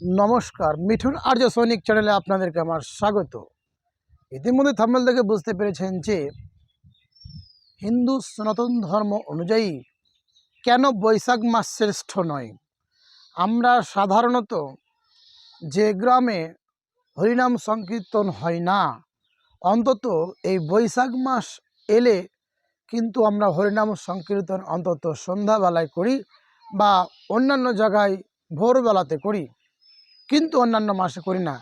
নমস্কার, মিঠুন আর্য সৈনিক চ্যানেলে আপনাদেরকে আমার স্বাগত। ইতিমধ্যে থাম্বেল থেকে বুঝতে পেরেছেন যে, হিন্দু সনাতন ধর্ম অনুযায়ী কেন বৈশাখ মাস শ্রেষ্ঠ নয়? আমরা সাধারণত যে গ্রামে হরিনাম সংকীর্তন হয় না, অন্তত এই বৈশাখ মাস এলে কিন্তু আমরা হরিনাম সংকীর্তন অন্তত সন্ধ্যাবেলায় করি বা অন্যান্য জায়গায় ভোরবেলাতে করি। কিন্তু অন্যান্য মাসে করি না।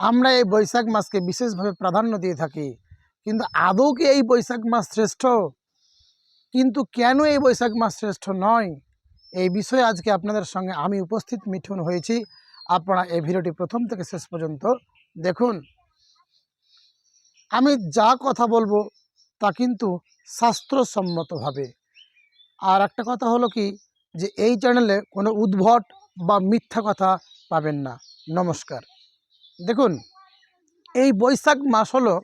আমরা এই বৈশাখ মাসকে বিশেষভাবে প্রাধান্য দিয়ে থাকি। কিন্তু আদৌ কি এই বৈশাখ মাস শ্রেষ্ঠ? কিন্তু কেন এই বৈশাখ মাস শ্রেষ্ঠ নয়? এই বিষয়ে আজকে আপনাদের সঙ্গে আমি উপস্থিত মিঠুন হয়েছি। আপনারা এই ভিডিওটি প্রথম থেকে শেষ পর্যন্ত দেখুন। আমি যা কথা বলব তা কিন্তু শাস্ত্রসম্মতভাবে। আর একটা কথা হলো কি, যে এই চ্যানেলে কোনো উদ্ভট বা মিথ্যা কথা পাবেন না। নমস্কার। দেখুন, এই বৈশাখ মাস হলো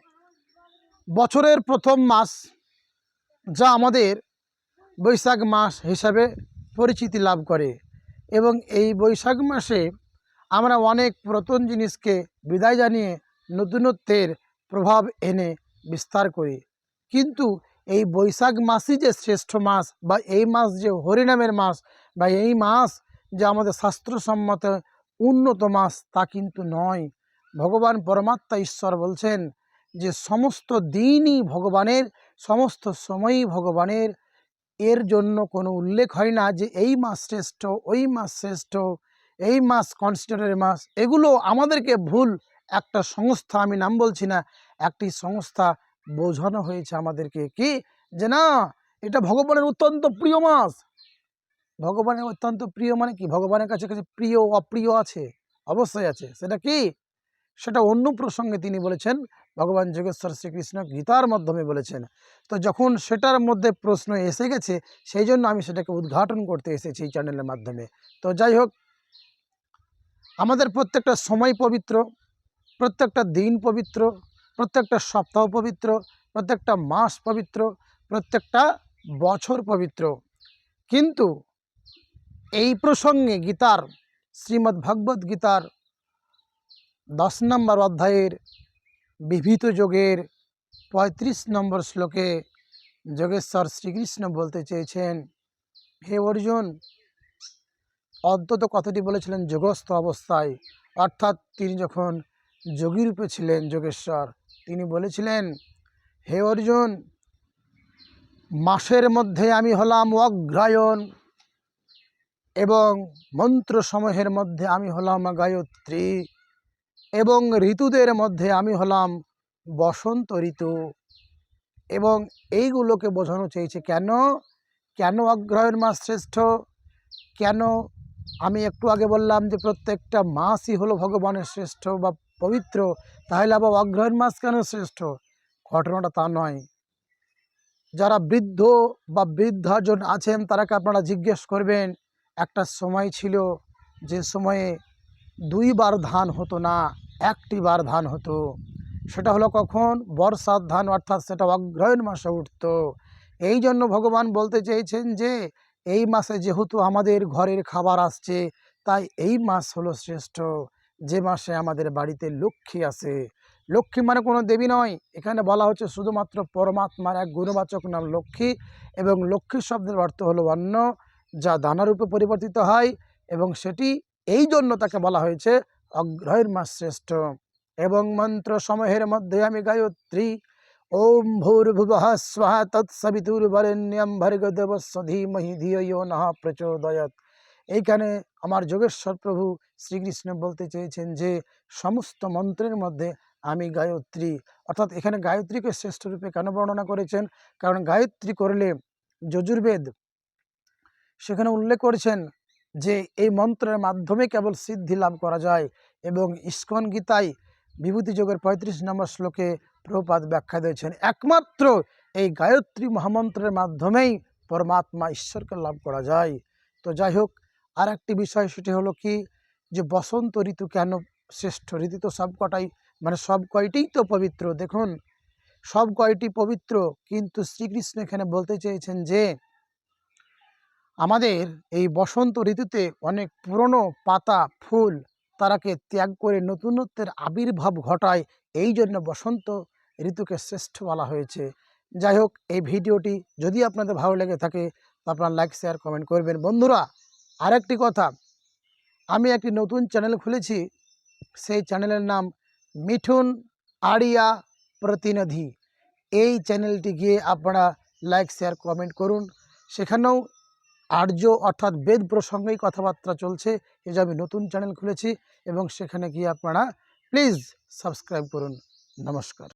বছরের প্রথম মাস যা আমাদের বৈশাখ মাস হিসাবে পরিচিতি লাভ করে এবং এই বৈশাখ মাসে আমরা অনেক পুরাতন জিনিসকে বিদায় জানিয়ে নতুনত্বের প্রভাব এনে বিস্তার করি। কিন্তু এই বৈশাখ মাসই যে শ্রেষ্ঠ মাস বা এই মাস যে হরিনামের মাস বা এই মাস যে আমাদের শাস্ত্রসম্মত উন্নত মাস তা কিন্তু নয়। ভগবান পরমাত্মা ঈশ্বর বলছেন যে, সমস্ত দিনই ভগবানের, সমস্ত সময়ই ভগবানের। এর জন্য কোনো উল্লেখ হয় না যে, এই মাস শ্রেষ্ঠ, ওই মাস শ্রেষ্ঠ, এই মাস কনসিডারের মাস এগুলো আমাদেরকে ভুল একটা সংস্থা, আমি নাম বলছি না, একটি সংস্থা বোঝানো হয়েছে আমাদেরকে। কি? যে না, এটা ভগবানের অত্যন্ত প্রিয় মাস ভগবানের অত্যন্ত প্রিয় মানে কি? ভগবানের কাছে কাছে প্রিয় অপ্রিয় আছে? অবশ্যই আছে। সেটা কি? সেটা অন্য প্রসঙ্গে তিনি বলেছেন, ভগবান যোগেশ্বর শ্রীকৃষ্ণ গীতার মাধ্যমে বলেছেন। তো যখন সেটার মধ্যে প্রশ্ন এসে গেছে, সেই জন্য আমি সেটাকে উদ্ঘাটন করতে এসেছি এই চ্যানেলের মাধ্যমে। তো যাই হোক, আমাদের প্রত্যেকটা সময় পবিত্র, প্রত্যেকটা দিন পবিত্র, প্রত্যেকটা সপ্তাহ পবিত্র, প্রত্যেকটা মাস পবিত্র, প্রত্যেকটা বছর পবিত্র। কিন্তু এই প্রসঙ্গে গীতার, শ্রীমদ্ ভগবদ্ গীতার দশ নম্বর অধ্যায়ের বিভীত যোগের পঁয়ত্রিশ নম্বর শ্লোকে যোগেশ্বর শ্রীকৃষ্ণ বলতে চেয়েছেন, হে অর্জুন, অন্তত কথাটি বলেছিলেন যোগস্থ অবস্থায়। অর্থাৎ তিনি যখন যোগীরূপে ছিলেন যোগেশ্বর, তিনি বলেছিলেন, হে অর্জুন, মাসের মধ্যে আমি হলাম অগ্রায়ণ এবং মন্ত্রসমূহের মধ্যে আমি হলাম গায়ত্রী এবং ঋতুদের মধ্যে আমি হলাম বসন্ত ঋতু। এবং এইগুলোকে বোঝানো চেয়েছে, কেন? কেন অগ্রহায়ণ মাস শ্রেষ্ঠ? কেন? আমি একটু আগে বললাম যে প্রত্যেকটা মাসই হলো ভগবানের শ্রেষ্ঠ বা পবিত্র, তাহলে আবার অগ্রহায়ণ মাস কেন শ্রেষ্ঠ? ঘটনাটা তা নয়। যারা বৃদ্ধ বা বৃদ্ধাজন আছেন, তারাকে আপনারা জিজ্ঞেস করবেন একটা সময় ছিল যে সময়ে দুইবার ধান হতো না একটি বার ধান হতো। সেটা হলো কখন? বর্ষার ধান, অর্থাৎ সেটা অগ্রহায়ণ মাসে উঠত। এই জন্য ভগবান বলতে চেয়েছেন যে, এই মাসে যেহেতু আমাদের ঘরের খাবার আসছে, তাই এই মাস হলো শ্রেষ্ঠ। যে মাসে আমাদের বাড়িতে লক্ষ্মী আসে লক্ষ্মী মানে কোনো দেবী নয়। এখানে বলা হচ্ছে শুধুমাত্র পরমাত্মার এক গুণবাচক নাম লক্ষ্মী এবং লক্ষ্মী শব্দের অর্থ হলো অন্ন। যা দানারূপে পরিবর্তিত হয় এবং সেটি এই জন্য তাকে বলা হয়েছে অগ্রহের মাস শ্রেষ্ঠ। এবং মন্ত্র সময়ের মধ্যে আমি গায়ত্রী। ওম ভূর্ভুবঃ স্বাহা তৎসবিতুর্বরেণ্যম ভর্গদেবস্ব ধীমহি ধিয় নহ প্রচোদয়ত এইখানে আমার যোগেশ্বর প্রভু শ্রীকৃষ্ণ বলতে চেয়েছেন যে, সমস্ত মন্ত্রের মধ্যে আমি গায়ত্রী। অর্থাৎ এখানে গায়ত্রীকে শ্রেষ্ঠ রূপে কেন বর্ণনা করেছেন? কারণ গায়ত্রী করলে যজুর্বেদ সেখানে উল্লেখ করেছেন যে, এই মন্ত্রের মাধ্যমে কেবল সিদ্ধি লাভ করা যায় এবং ইস্কন গীতায় বিভূতি যোগের পঁয়ত্রিশ নম্বর শ্লোকে প্রপাত ব্যাখ্যা দিয়েছেন, একমাত্র এই গায়ত্রী মহামন্ত্রের মাধ্যমেই পরমাত্মা ঈশ্বরকে লাভ করা যায়। তো যাই হোক আর একটি বিষয় সেটি হলো কি, যে বসন্ত ঋতু কেন শ্রেষ্ঠ? ঋতু তো সব কটাই মানে সব কয়টিই তো পবিত্র। দেখুন, সব কয়টি পবিত্র, কিন্তু শ্রীকৃষ্ণ এখানে বলতে চেয়েছেন যে আমাদের এই বসন্ত ঋতুতে অনেক পুরনো পাতা, ফুল তারাকে ত্যাগ করে নতুনত্বের আবির্ভাব ঘটায়। এই জন্য বসন্ত ঋতুকে শ্রেষ্ঠ বলা হয়েছে। যাই হোক, এই ভিডিওটি যদি আপনাদের ভালো লেগে থাকে আপনারা লাইক শেয়ার কমেন্ট করবেন। বন্ধুরা, আরেকটি কথা, আমি একটি নতুন চ্যানেল খুলেছি। সেই চ্যানেলের নাম মিঠুন আড়িয়া প্রতিনিধি। এই চ্যানেলটি গিয়ে আপনারা লাইক শেয়ার কমেন্ট করুন। সেখানেও আর্য অর্থাৎ বেদ প্রসঙ্গেই কথাবার্তা চলছে এই যে আমি নতুন চ্যানেল খুলেছি এবং সেখানে গিয়ে আপনারা প্লিজ সাবস্ক্রাইব করুন। নমস্কার।